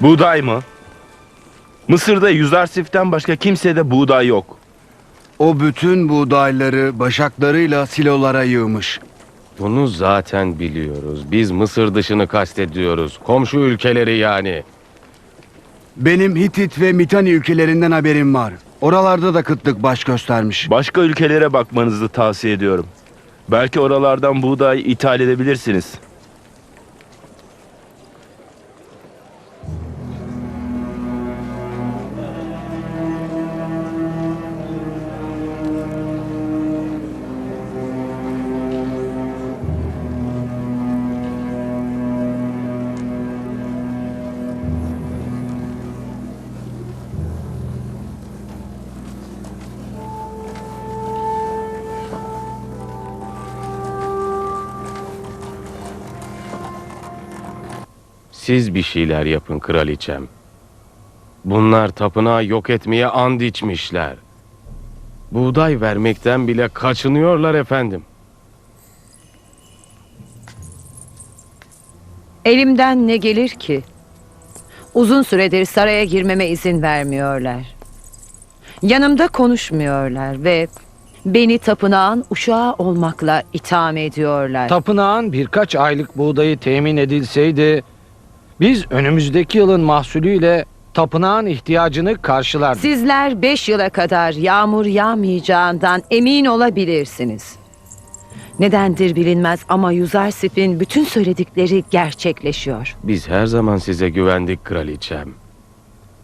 Buğday mı? Mısır'da Yüzarsif'ten başka kimsede buğday yok. O bütün buğdayları başaklarıyla silolara yığmış. Bunu zaten biliyoruz. Biz Mısır dışını kastediyoruz. Komşu ülkeleri yani. Benim Hitit ve Mitani ülkelerinden haberim var. Oralarda da kıtlık baş göstermiş. Başka ülkelere bakmanızı tavsiye ediyorum. Belki oralardan buğday ithal edebilirsiniz. Siz bir şeyler yapın kraliçem. Bunlar tapınağı yok etmeye and içmişler. Buğday vermekten bile kaçınıyorlar efendim. Elimden ne gelir ki? Uzun süredir saraya girmeme izin vermiyorlar. Yanımda konuşmuyorlar ve beni tapınağın uşağı olmakla itham ediyorlar. Tapınağın birkaç aylık buğdayı temin edilseydi biz önümüzdeki yılın mahsulüyle tapınağın ihtiyacını karşılardık. Sizler beş yıla kadar yağmur yağmayacağından emin olabilirsiniz. Nedendir bilinmez ama Yuzarsif'in bütün söyledikleri gerçekleşiyor. Biz her zaman size güvendik kraliçem.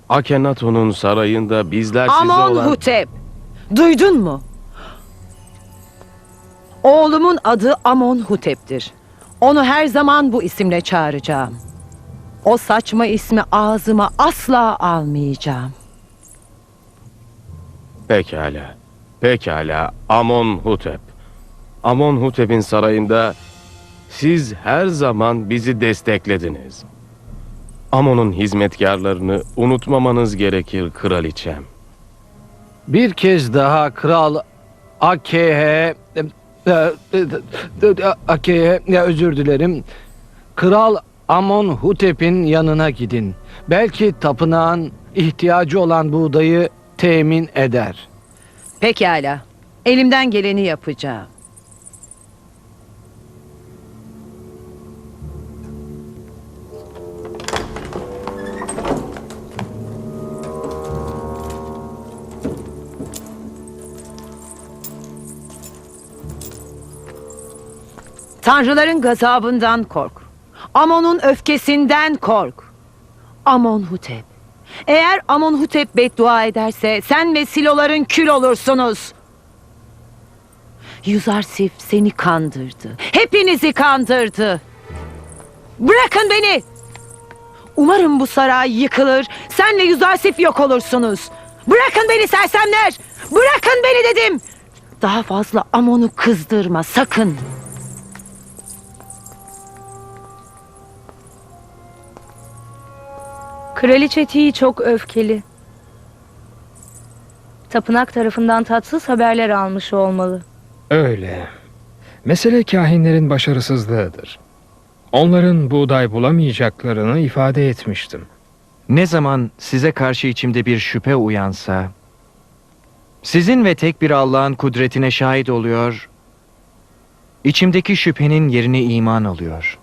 Akenato'nun sarayında bizler size Amon olan... Hutep. Duydun mu? Oğlumun adı Amon Hutep'tir. Onu her zaman bu isimle çağıracağım. O saçma ismi ağzıma asla almayacağım. Pekala. Pekala. Amon Hutep. Amon Hutep'in sarayında siz her zaman bizi desteklediniz. Amon'un hizmetkarlarını unutmamanız gerekir kraliçem. Bir kez daha kral AKH e, e, AKH ya özür dilerim. Kral Amon Hutep'in yanına gidin. Belki tapınağın ihtiyacı olan buğdayı temin eder. Pekala. Elimden geleni yapacağım. Tanrıların gazabından kork. Amon'un öfkesinden kork. Amon Hutep. Eğer Amon Hutep beddua ederse sen ve siloların kül olursunuz. Yuzarsif seni kandırdı. Hepinizi kandırdı. Bırakın beni. Umarım bu saray yıkılır. Senle Yuzarsif yok olursunuz. Bırakın beni sersemler. Bırakın beni dedim. Daha fazla Amon'u kızdırma sakın. Kraliçe Ti çok öfkeli. Tapınak tarafından tatsız haberler almış olmalı. Öyle. Mesele kahinlerin başarısızlığıdır. Onların buğday bulamayacaklarını ifade etmiştim. Ne zaman size karşı içimde bir şüphe uyansa, sizin ve tek bir Allah'ın kudretine şahit oluyor, içimdeki şüphenin yerine iman alıyor.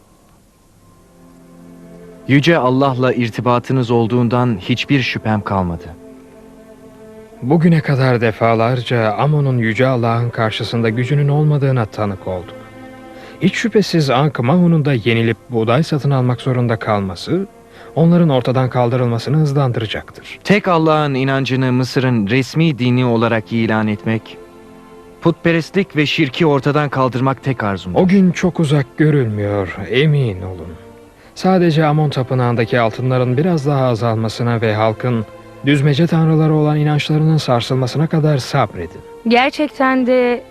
Yüce Allah'la irtibatınız olduğundan hiçbir şüphem kalmadı. Bugüne kadar defalarca Amon'un Yüce Allah'ın karşısında gücünün olmadığına tanık olduk. Hiç şüphesiz Ankh-Mahon'un da yenilip buğday satın almak zorunda kalması, onların ortadan kaldırılmasını hızlandıracaktır. Tek Allah'ın inancını Mısır'ın resmi dini olarak ilan etmek, putperestlik ve şirki ortadan kaldırmak tek arzumdur. O gün çok uzak görülmüyor, emin olun. Sadece Amon tapınağındaki altınların biraz daha azalmasına ve halkın düzmece tanrıları olan inançlarının sarsılmasına kadar sabredin. Gerçekten de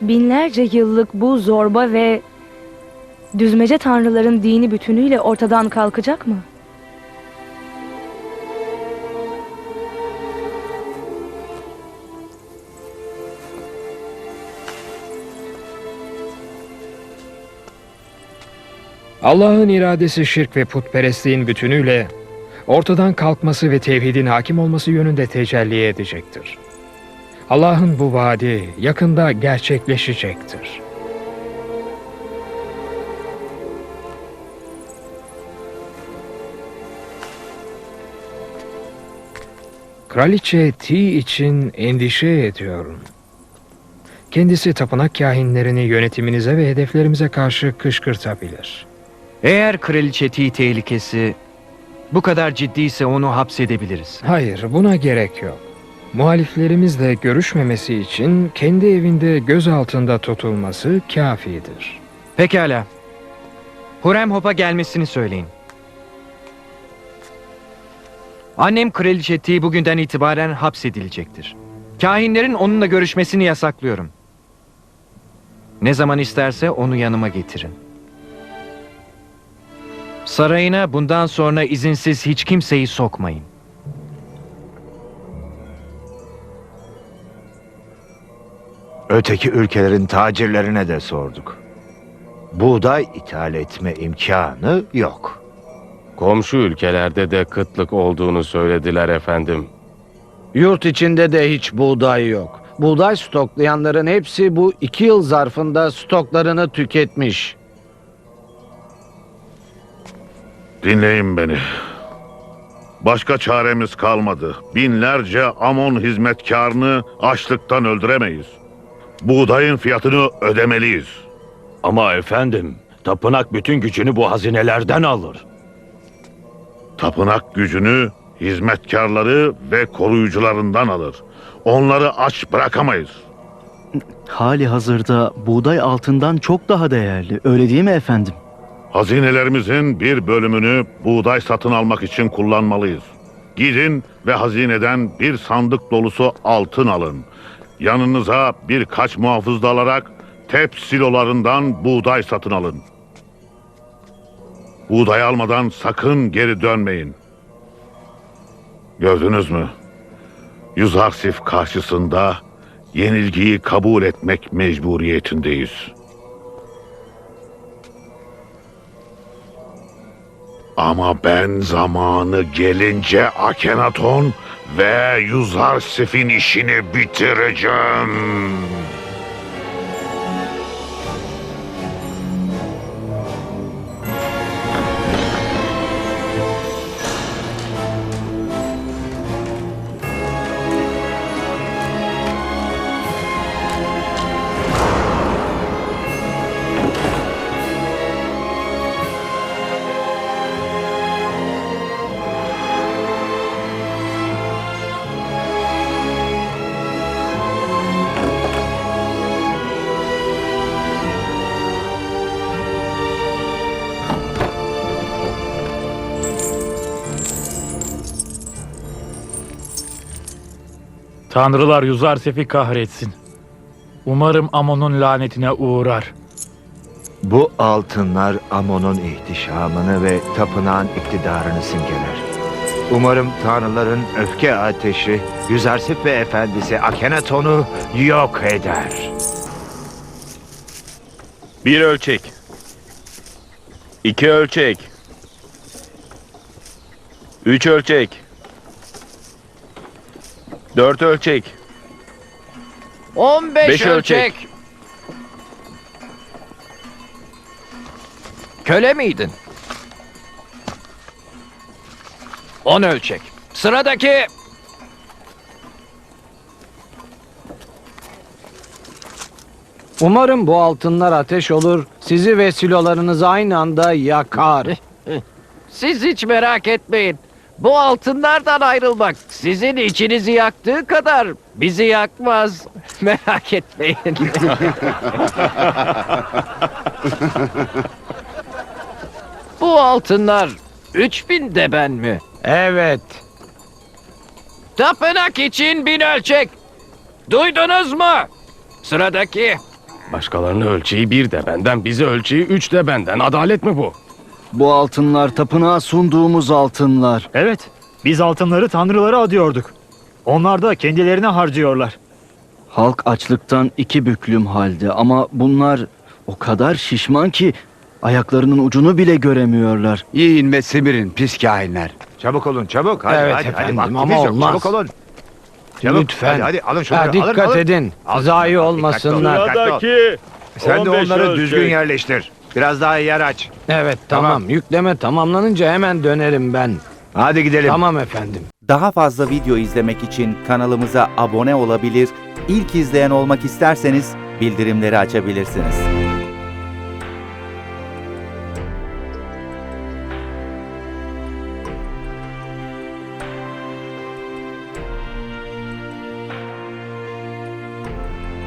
binlerce yıllık bu zorba ve düzmece tanrıların dini bütünüyle ortadan kalkacak mı? Allah'ın iradesi şirk ve putperestliğin bütünüyle ortadan kalkması ve tevhidin hakim olması yönünde tecelli edecektir. Allah'ın bu vaadi yakında gerçekleşecektir. Kraliçe Ti için endişe ediyorum. Kendisi tapınak kahinlerini yönetiminize ve hedeflerimize karşı kışkırtabilir. Eğer kraliçe Ti tehlikesi bu kadar ciddiyse onu hapsedebiliriz. Hayır, buna gerek yok. Muhaliflerimizle görüşmemesi için kendi evinde gözaltında tutulması kafidir. Pekala. Hurem Hop'a gelmesini söyleyin. Annem kraliçe Ti bugünden itibaren hapsedilecektir. Kahinlerin onunla görüşmesini yasaklıyorum. Ne zaman isterse onu yanıma getirin. Sarayına bundan sonra izinsiz hiç kimseyi sokmayın. Öteki ülkelerin tacirlerine de sorduk. Buğday ithal etme imkanı yok. Komşu ülkelerde de kıtlık olduğunu söylediler efendim. Yurt içinde de hiç buğday yok. Buğday stoklayanların hepsi bu iki yıl zarfında stoklarını tüketmiş. Dinleyin beni. Başka çaremiz kalmadı. Binlerce Amon hizmetkarını açlıktan öldüremeyiz. Buğdayın fiyatını ödemeliyiz. Ama efendim, tapınak bütün gücünü bu hazinelerden alır. Tapınak gücünü hizmetkarları ve koruyucularından alır. Onları aç bırakamayız. Hali hazırda buğday altından çok daha değerli. Öyle değil mi efendim? Hazinelerimizin bir bölümünü buğday satın almak için kullanmalıyız. Gidin ve hazineden bir sandık dolusu altın alın. Yanınıza birkaç muhafız da alarak tep silolarından buğday satın alın. Buğday almadan sakın geri dönmeyin. Gördünüz mü? Yüzarsif karşısında yenilgiyi kabul etmek mecburiyetindeyiz. Ama ben zamanı gelince Akenaton ve Yuzarsif'in işini bitireceğim. Tanrılar Yuzarsef'i kahretsin. Umarım Amon'un lanetine uğrar. Bu altınlar Amon'un ihtişamını ve tapınağın iktidarını simgeler. Umarım tanrıların öfke ateşi Yüzersif ve efendisi Akenaton'u yok eder. Bir ölçek. İki ölçek. Üç ölçek. Dört ölçek. 15 Beş ölçek. Köle miydin? 10 ölçek. Sıradaki. Umarım bu altınlar ateş olur, sizi ve silolarınızı aynı anda yakar. Siz hiç merak etmeyin. Bu altınlardan ayrılmak sizin içinizi yaktığı kadar bizi yakmaz. Merak etmeyin. Bu altınlar 3000 deben mi? Evet. Tapınak için bin ölçek. Duydunuz mu? Sıradaki. Başkalarının ölçeği bir de benden, bizi ölçeği üç de benden. Adalet mi bu? Bu altınlar tapınağa sunduğumuz altınlar. Evet, biz altınları tanrılara adıyorduk. Onlar da kendilerine harcıyorlar. Halk açlıktan iki büklüm halde ama bunlar o kadar şişman ki ayaklarının ucunu bile göremiyorlar. Yiyin ve semirin pis kahinler. Çabuk olun çabuk. Hadi, Evet hadi, efendim, hadi, ama yok. olmaz. Çabuk olun. Çabuk. Lütfen. Hadi, hadi alın şunları. Ha, alın, dikkat alın. edin. Al Zayi olmasınlar. Sen de onları düzgün yerleştir. Biraz daha yer aç. Evet tamam. Tamam. Yükleme tamamlanınca hemen dönerim ben. Hadi gidelim. Tamam efendim. Daha fazla video izlemek için kanalımıza abone olabilir, ilk izleyen olmak isterseniz bildirimleri açabilirsiniz.